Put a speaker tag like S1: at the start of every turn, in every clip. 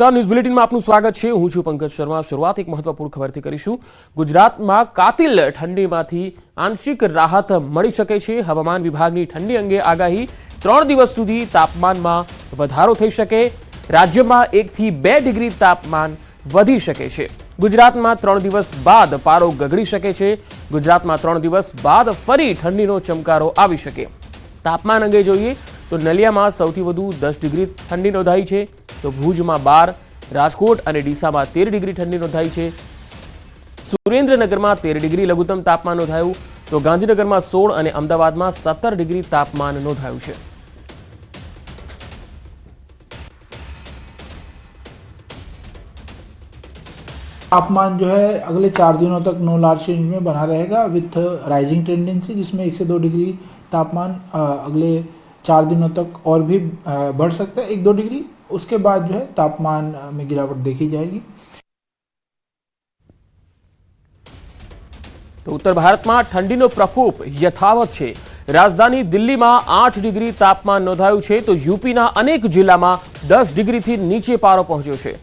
S1: નમસ્કાર. ન્યૂઝ બુલેટિનમાં આપનું સ્વાગત છે. હું છું પંકજ શર્મા. શરૂઆત એક મહત્વપૂર્ણ ખબરથી કરીશું. ગુજરાતમાં કાતિલ ઠંડીમાંથી આંશિક રાહત મળી શકે છે. હવામાન વિભાગની ઠંડી અંગે આગાહી ત્રણ દિવસ સુધી તાપમાનમાં વધારો થઈ શકે. રાજ્યમાં એકથી બે ડિગ્રી તાપમાન વધી શકે છે. ગુજરાતમાં ત્રણ દિવસ બાદ પારો ગગડી શકે છે. ગુજરાતમાં ત્રણ દિવસ બાદ ફરી ઠંડીનો ચમકારો આવી શકે. તાપમાન અંગે જોઈએ તો નલિયામાં સૌથી વધુ દસ ડિગ્રી ઠંડી નોંધાઈ છે. તો ભુજમાં બાર રાજકોટ અને ડીસામાં તેર ડિગ્રી ઠંડી નોંધાઈ છે સુરેન્દ્રનગરમાં તેર ડિગ્રી લઘુત્તમ તાપમાન નોંધાયું તો ગાંધીનગરમાં સોળ અને અમદાવાદમાં સત્તર ડિગ્રી તાપમાન નોંધાયું છે
S2: तापमान जो है अगले चार दिनों तक नो लार्ज चेंज में बना रहेगा विथ राइजिंग टेंडेंसी जिसमें एक से दो डिग्री तापमान अ, अगले चार दिनों तक और भी अ, बढ़ सकता है एक दो डिग्री उसके बाद जो है तापमान अ, में गिरावट देखी जाएगी
S1: તો ઉત્તર ભારતમાં ઠંડીનો પ્રકોપ યથાવત છે રાજધાની દિલ્હીમાં આઠ ડિગ્રી તાપમાન નોંધાયું છે તો યુપીના અનેક જિલ્લામાં દસ ડિગ્રીથી નીચે પારો પહોંચ્યો છે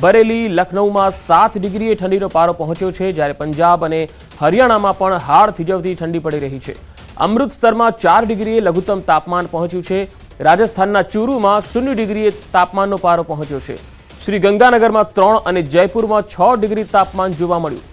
S1: બરેલી લખનૌમાં સાત ડિગ્રીએ ઠંડીનો પારો પહોંચ્યો છે જ્યારે પંજાબ અને હરિયાણામાં પણ હાડ થીજવતી ઠંડી પડી રહી છે અમૃતસરમાં ચાર ડિગ્રીએ લઘુત્તમ તાપમાન પહોંચ્યું છે રાજસ્થાનના ચુરુમાં શૂન્ય ડિગ્રીએ તાપમાનનો પારો પહોંચ્યો છે. શ્રી ત્રણ અને જયપુરમાં છ ડિગ્રી તાપમાન જોવા મળ્યું.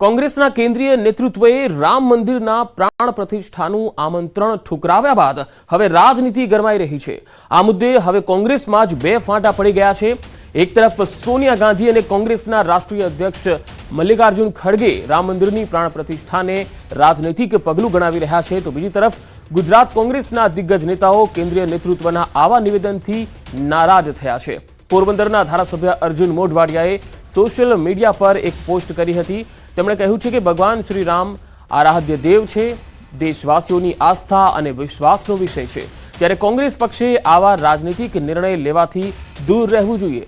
S1: કોંગ્રેસના કેન્દ્રીય નેતૃત્વએ રામ મંદિરના પ્રાણ પ્રતિષ્ઠાનું આમંત્રણ ઠુકરાવ્યા બાદ હવે રાજનીતિ ગરમાઈ રહી છે. આ મુદ્દે હવે કોંગ્રેસમાં જ બે ફાંટા પડી ગયા છે. એક તરફ સોનિયા ગાંધી અને કોંગ્રેસના રાષ્ટ્રીય અધ્યક્ષ મલ્લિકાર્જુન ખડગે રામ મંદિરની પ્રાણ પ્રતિષ્ઠાને રાજનૈતિક પગલું ગણાવી રહ્યા છે, તો બીજી તરફ ગુજરાત કોંગ્રેસના દિગ્ગજ નેતાઓ કેન્દ્રીય નેતૃત્વના આવા નિવેદનથી નારાજ થયા છે. પોરબંદરના ધારાસભ્ય અર્જુન મોઢવાડિયાએ સોશિયલ મીડિયા પર એક પોસ્ટ કરી હતી. તેમણે કહ્યું છે કે ભગવાન શ્રી રામ આરાધ્ય દેવ છે, દેશવાસીઓની આસ્થા અને વિશ્વાસનો વિષય છે. ત્યારે કોંગ્રેસ પક્ષે આવા રાજનીતિક નિર્ણય લેવાથી દૂર રહેવું જોઈએ.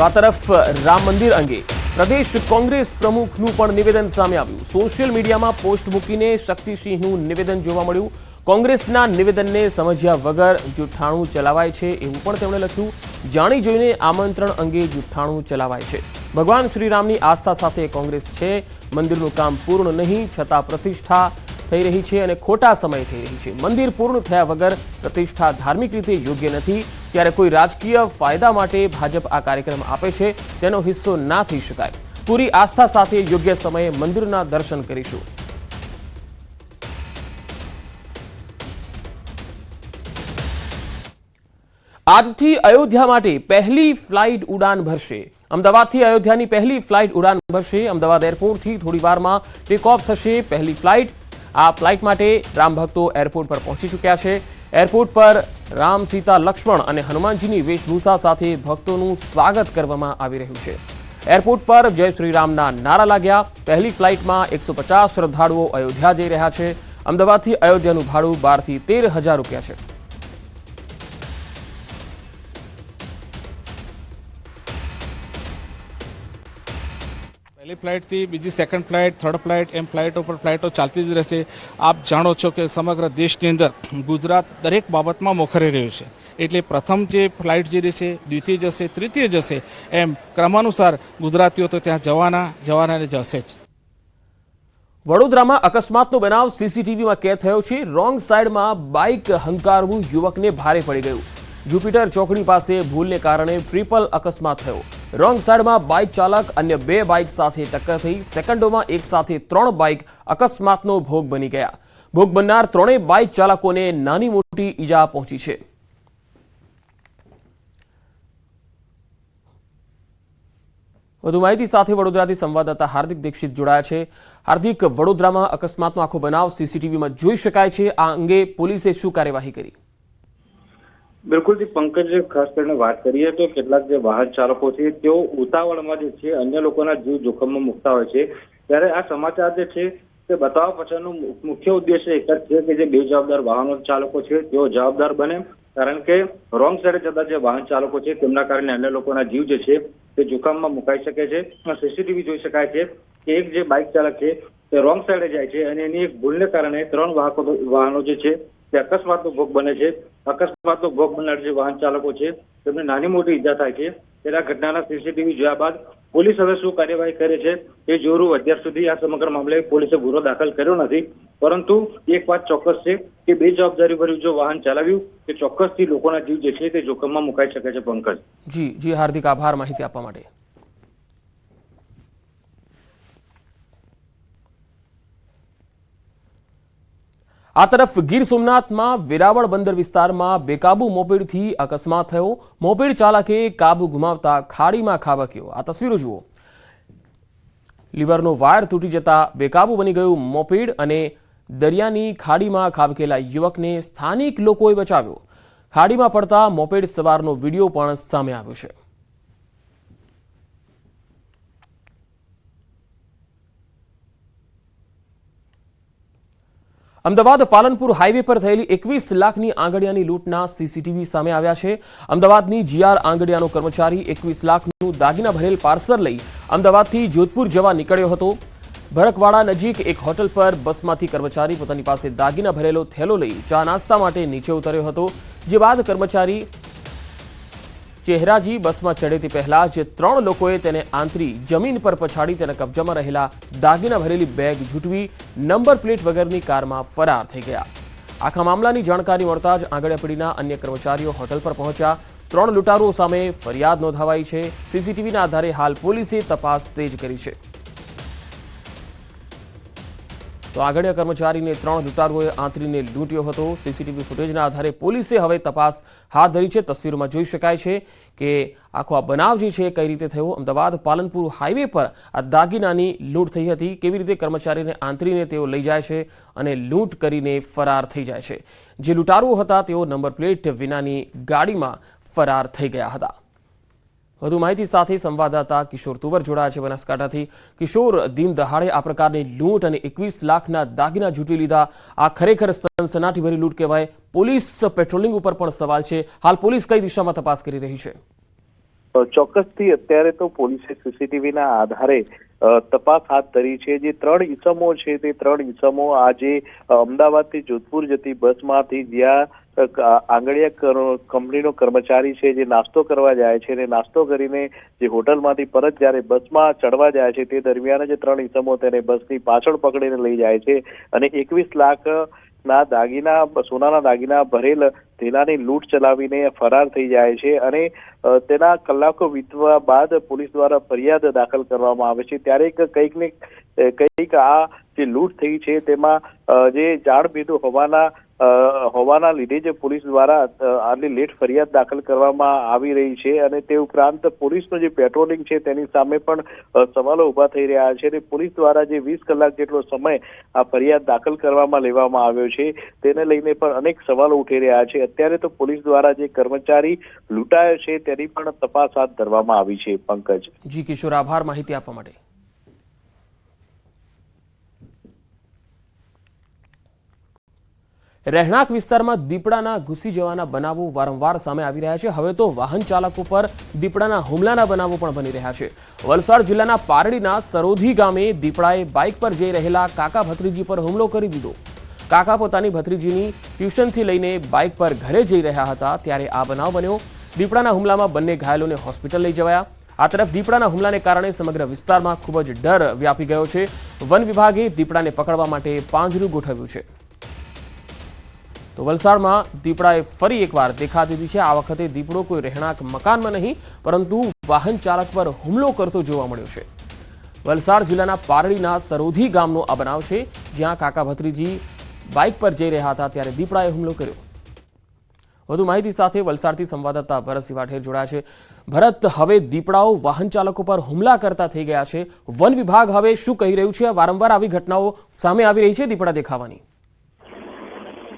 S1: તો આ તરફ, રામ મંદિર અંગે પ્રદેશ કોંગ્રેસ પ્રમુખનું પણ નિવેદન સામે આવ્યું. સોશિયલ મીડિયામાં પોસ્ટ મૂકીને શક્તિસિંહનું નિવેદન જોવા મળ્યું. કોંગ્રેસના નિવેદનને સમજ્યા વગર જૂઠાણું ચલાવાય છે એવું પણ તેમણે લખ્યું. જાણી જોઈને આમંત્રણ અંગે જૂઠાણું ચલાવાય છે. ભગવાન શ્રીરામની આસ્થા સાથે કોંગ્રેસ છે. મંદિરનું કામ પૂર્ણ નહીં, છતાં પ્રતિષ્ઠા થઈ રહી છે અને ખોટા સમય થઈ રહી છે. મંદિર પૂર્ણ થયા વગર પ્રતિષ્ઠા ધાર્મિક રીતે યોગ્ય નથી. ત્યારે કોઈ રાજકીય ફાયદા માટે ભાજપ આ કાર્યક્રમ આપે છે, તેનો હિસ્સો ના થઈ શકાય. પૂરી આસ્થા સાથે યોગ્ય સમયે મંદિરના દર્શન કરીશું. આજથી અયોધ્યા માટે પહેલી ફ્લાઇટ ઉડાન ભરશે. અમદાવાદથી અયોધ્યાની પહેલી ફ્લાઇટ ઉડાન ભરશે. અમદાવાદ એરપોર્ટથી થોડી વારમાં ટેક ઓફ થશે પહેલી ફ્લાઇટ. આ ફ્લાઇટ માટે રામ ભક્તો એરપોર્ટ પર પહોંચી ચૂક્યા છે. એરપોર્ટ પર રામ, સીતા, લક્ષ્મણ અને હનુમાનજીની વેશભૂષા સાથે ભક્તોનું સ્વાગત કરવામાં આવી રહ્યું છે. એરપોર્ટ પર જય શ્રીરામના નારા લાગ્યા. પહેલી ફ્લાઇટમાં એકસો પચાસ શ્રદ્ધાળુઓ અયોધ્યા જઈ રહ્યા છે. અમદાવાદથી અયોધ્યાનું ભાડું બારથી તેર હજાર રૂપિયા છે.
S3: પહેલી ફ્લાઇટથી બીજી સેકન્ડ ફ્લાઇટ થર્ડ ફ્લાઇટ એમ ફ્લાઇટો પર ફ્લાઇટો ચાલતી જ રહેશે. આપ જાણો છો કે સમગ્ર દેશની અંદર ગુજરાત દરેક બાબતમાં મોખરે રહ્યું છે. એટલે પ્રથમ જે ફ્લાઇટ જે છે દ્વિતીય જશે, તૃતીય જશે, એમ ક્રમાનુસાર ગુજરાતીઓ તો ત્યાં જવાના જવાના જશે જ.
S1: વડોદરામાં અકસ્માતનો બનાવ સીસીટીવીમાં કેદ થયો છે. રોંગ સાઈડમાં બાઇક હંકારવું યુવકને ભારે પડી ગયું. જુપિટર ચોકડી પાસે ભૂલને કારણે ટ્રિપલ અકસ્માત થયો. રોંગ સાઈડમાં બાઇક ચાલક અન્ય બે બાઇક સાથે ટક્કર થઈ. સેકન્ડોમાં એક સાથે ત્રણ બાઇક અકસ્માતનો ભોગ બની ગયા. ભોગ બનનાર ત્રણેય બાઇક ચાલકોને નાની મોટી ઈજા પહોંચી છે. વધુ માહિતી સાથે વડોદરાથી સંવાદદાતા હાર્દિક દીક્ષિત જોડાયા છે. હાર્દિક, વડોદરામાં અકસ્માતનો આખો બનાવ સીસીટીવીમાં જોઈ શકાય છે. આ અંગે પોલીસે શું કાર્યવાહી કરી?
S4: બિલકુલ જી, પંકજ ખાસ કરીને વાત કરીએ તો કેટલાક જે વાહન ચાલકો છે તેઓ ઉતાવળમાં જે છે, અન્ય લોકોના જીવ જોખમમાં મુકતા હોય છે. ત્યારે આ સમાચાર જે છે, તે બતાવવા પાછળનો મુખ્ય ઉદ્દેશ એક જ છે કે જે બે જવાબદાર વાહનો ચાલકો છે, તેઓ જવાબદાર બને. કારણ કે રોંગ સાઈડે જતા જે વાહન ચાલકો છે, તેમના કારણે અન્ય લોકોના જીવ જે છે, તે જોખમમાં મુકાઈ શકે છે. સીસીટીવી જોઈ શકાય છે કે એક જે બાઇક ચાલક છે, તે રોંગ સાઈડે જાય છે અને એની એક ભૂલને કારણે ત્રણ વાહકો, વાહનો જે છે, તે અકસ્માતનો ભોગ બને છે. અકસ્માતનો ભોગ બનનાર જે વાહન ચાલકો છે, તેમને નાની મોટી ઈજા થાય છે. ત્યારે આ ઘટનાના સીસીટીવી જોયા બાદ પોલીસ હવે શું કાર્યવાહી કરે છે, એ જોરું અત્યાર સુધી આ સમગ્ર મામલે પોલીસે ગુનો દાખલ કર્યો નથી. પરંતુ એક વાત ચોક્કસ છે કે બે જવાબદારી ભર્યું જો વાહન ચલાવ્યું કે ચોક્કસથી લોકોના જીવ જે છે તે જોખમમાં મુકાઈ શકે છે, પંકજ.
S1: જી જી, હાર્દિક આભાર માહિતી આપવા માટે. આ તરફ ગીર સોમનાથમાં વેરાવળ બંદર વિસ્તારમાં બેકાબુ મોપેડથી અકસ્માત થયો. મોપેડ ચાલકે કાબુ ગુમાવતા ખાડીમાં ખાબક્યો. આ તસવીરો જુઓ. લીવરનો વાયર તૂટી જતા બેકાબુ બની ગયું મોપેડ અને દરિયાની ખાડીમાં ખાબકેલા યુવકને સ્થાનિક લોકોએ બચાવ્યો. ખાડીમાં પડતા મોપેડ સવારનો વીડિયો પણ સામે આવ્યો છે. અમદાવાદ પાલનપુર હાઈવે પર થયેલી એકવીસ લાખની આંગડિયાની લૂંટના સીસીટીવી સામે આવ્યા છે. અમદાવાદની જીઆર આંગડિયાનો કર્મચારી એકવીસ લાખનું દાગીના ભરેલ પાર્સલ લઈ અમદાવાદથી જોધપુર જવા નીકળ્યો હતો. ભરકવાડા નજીક એક હોટલ પર બસમાંથી કર્મચારી પોતાની પાસે દાગીના ભરેલો થેલો લઈ ચા નાસ્તા માટે નીચે ઉતર્યો હતો. જે બાદ કર્મચારી ચહેરાજી બસમાં ચડે તે પહેલા જે ત્રણ લોકોએ તેને આંતરી જમીન પર પછાડી તેના કબજામાં રહેલા દાગીના ભરેલી બેગ ઝૂંટવી નંબર પ્લેટ વગરની કારમાં ફરાર થઈ ગયા. આખા મામલાની જાણકારી મળતા જ આંગણેપડીના અન્ય કર્મચારીઓ હોટલ પર પહોંચ્યા. ત્રણ લૂંટારુઓ સામે ફરિયાદ નોંધાવાઈ છે. સીસીટીવીના આધારે હાલ પોલીસે તપાસ તેજ કરી છે. તો આગળના કર્મચારીને ત્રણ લૂંટારુઓએ આંતરીને લૂંટ્યો હતો. સીસીટીવી ફૂટેજના આધારે પોલીસે હવે તપાસ હાથ ધરી છે. તસવીરોમાં જોઈ શકાય છે કે આખો આ બનાવ જે છે કઈ રીતે થયો. અમદાવાદ પાલનપુર હાઈવે પર આ દાગીનાની લૂંટ થઈ હતી. કેવી રીતે કર્મચારીને આંતરીને તેઓ લઈ જાય છે અને લૂંટ કરીને ફરાર થઈ જાય છે. જે લૂંટારુઓ હતા તેઓ નંબર પ્લેટ વિનાની ગાડીમાં ફરાર થઈ ગયા હતા. વધુ માહિતી સાથે સંવાદદાતા કિશોર તુવર જોડાયા છે બનાસકાંઠાથી. કિશોર, દિન દહાડે આ પ્રકારની લૂંટ અને એકવીસ લાખના દાગીના જૂટી લીધા. આ ખરેખર સનસનાટીભરી લૂંટ કહેવાય. પોલીસ પેટ્રોલિંગ ઉપર પણ સવાલ છે. હાલ પોલીસ કઈ દિશામાં તપાસ કરી રહી છે?
S5: ચોક્કસથી અત્યારે તો પોલીસે સીસીટીવીના આધારે તપાસ હાથ ધરી છે. જે ત્રણ ઈસમો છે તે ત્રણ ઈસમો આજે અમદાવાદથી જોધપુર જતી બસમાંથી જ્યાં આંગળીયા કંપનીનો કર્મચારી છે જે નાસ્તો કરવા જાય છે અને નાસ્તો કરીને જે હોટલમાંથી પરત જ્યારે બસમાં ચડવા જાય છે તે દરમિયાન જે ત્રણ ઇસમો તેને બસની પાછળ પકડીને લઈ જાય છે અને એકવીસ લાખ ના દાગીના, સોનાના દાગીના ભરેલ તેનાની લૂંટ ચલાવીને ફરાર થઈ જાય છે અને તેના કલાકો વીતવા બાદ પોલીસ દ્વારા ફરિયાદ દાખલ કરવામાં આવે છે. ત્યારે એક કંઈક ને કંઈક આ જે લૂંટ થઈ છે તેમાં જે જાણભેદો હોવાના હોવાના લીધે જે પોલીસ દ્વારા આટલી લેટ ફરિયાદ દાખલ કરવામાં આવી રહી છે અને તે ઉપરાંત પોલીસનું જે પેટ્રોલિંગ છે તેની સામે પણ સવાલો ઊભા થઈ રહ્યા છે અને પોલીસ દ્વારા જે વીસ કલાક જેટલો સમય આ ફરિયાદ દાખલ કરવામાં લેવામાં આવ્યો છે, તેને લઈને પણ અનેક સવાલો ઉઠી રહ્યા છે. અત્યારે તો પોલીસ દ્વારા જે કર્મચારી લૂંટાયો છે તેની પણ તપાસ હાથ ધરવામાં આવી છે, પંકજ.
S1: જી કિશોર, આભાર માહિતી આપવા માટે. રહેણાંક વિસ્તારમાં દીપડાના ઘૂસી જવાના બનાવો વારંવાર સામે આવી રહ્યા છે. હવે તો વાહન ચાલકો પર દીપડાના હુમલાના બનાવો પણ બની રહ્યા છે. વલસાડ જિલ્લાના પારડીના સરોધી ગામે દીપડાએ બાઇક પર જઈ રહેલા કાકા ભત્રીજી પર હુમલો કરી દીધો. કાકા પોતાની ભત્રીજીની ટ્યુશનથી લઈને બાઇક પર ઘરે જઈ રહ્યા હતા ત્યારે આ બનાવ બન્યો. દીપડાના હુમલામાં બંને ઘાયલોને હોસ્પિટલ લઈ જવાયા. આ તરફ દીપડાના હુમલાને કારણે સમગ્ર વિસ્તારમાં ખૂબ જ ડર વ્યાપી ગયો છે. વન વિભાગે દીપડાને પકડવા માટે પાંજરું ગોઠવ્યું છે. તો વલસાડમાં દીપડાએ ફરી એકવાર દેખા દીધી છે. આ વખતે દીપડો કોઈ રહેણાંક મકાનમાં નહીં, પરંતુ વાહન ચાલક પર હુમલો કરતો જોવા મળ્યો છે. વલસાડ જિલ્લાના પારડીના સરોધી ગામનો આ બનાવ છે, જ્યાં કાકા ભત્રીજી બાઇક પર જઈ રહ્યા હતા ત્યારે દીપડાએ હુમલો કર્યો. વધુ માહિતી સાથે વલસાડથી સંવાદદાતા ભરતસિંહ વાઢેર જોડાયા છે. ભરત, હવે દીપડાઓ વાહન ચાલકો પર હુમલા કરતા થઈ ગયા છે. વન વિભાગ હવે શું કહી રહ્યું છે? વારંવાર આવી ઘટનાઓ સામે આવી રહી છે દીપડા દેખાવાની.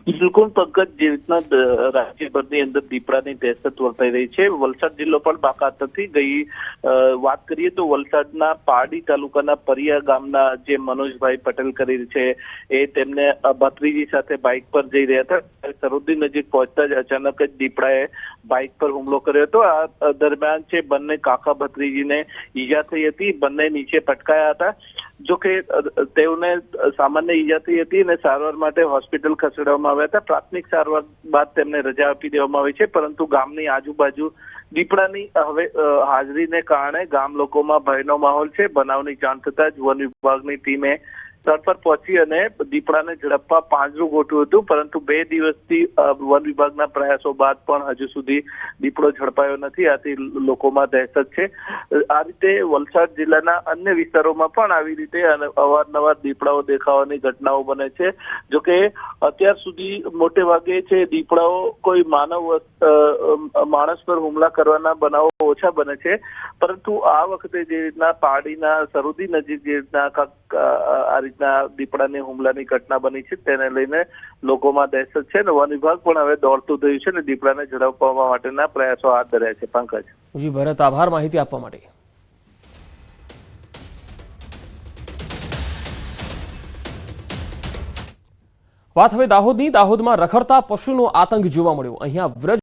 S6: બિલકુલ પંકજ જે રીતના રાજ્યભરની અંદર દીપડાની દહેશત વર્તાઈ રહી છે. વલસાડ જિલ્લો પણ બાકાત નથી ગઈ વાત કરીએ તો વલસાડના પારડી તાલુકાના પરિયા ગામના જે મનોજભાઈ પટેલ કરી છે, એ તેમને ભત્રીજી સાથે બાઇક પર જઈ રહ્યા હતા. સરોદી નજીક પહોંચતા જ અચાનક જ દીપડાએ બાઇક પર હુમલો કર્યો હતો. આ દરમિયાન છે બંને કાકા ભત્રીજીને ઈજા થઈ હતી. બંને નીચે પટકાયા હતા. જો કે તેઓને સામાન્ય ઈજા થઈ હતી અને સારવાર માટે હોસ્પિટલ ખસેડવામાં આવ્યા હતા. પ્રાથમિક સારવાર બાદ તેમને રજા આપી દેવામાં આવી છે, પરંતુ ગામની આજુબાજુ દીપડાની હવે હાજરીને કારણે ગામ લોકોમાં ભયનો માહોલ છે. બનાવની જાણ થતા જ વન વિભાગની ટીમે સ્થળ પર પહોંચી અને દીપડાને ઝડપવા પાંજરું ગોઠવ્યું હતું. પરંતુ બે દિવસથી વન વિભાગના પ્રયાસો બાદ પણ હજુ સુધી દીપડો ઝડપાયો નથી. આથી લોકોમાં દહેશત છે. આ રીતે વલસાડ જિલ્લાના અન્ય વિસ્તારોમાં પણ આવી રીતે અવારનવાર દીપડાઓ દેખાવાની ઘટનાઓ બને છે. જોકે અત્યાર સુધી મોટે ભાગે છે દીપડાઓ કોઈ માનવ માણસ પર હુમલા કરવાના બનાવો ઓછા બને છે. પરંતુ આ વખતે જે રીતના પાડીના, સરુદી નજીક જે રીતના આ રીતના દીપડાની હુમલાની ઘટના બની છે. તેને લઈને લોકોમાં દહેશત છે અને વન વિભાગ પણ હવે દોડતું થયું છે અને દીપડાને ઝડપવા માટેના પ્રયાસો હાથ ધર્યા છે. પંકજ.
S1: જી, ભરત, આભાર માહિતી આપવા માટે. વાત હવે દાહોદની. દાહોદમાં રખડતા પશુનો આતંક જોવા મળ્યો. અહીંયા વ્રજ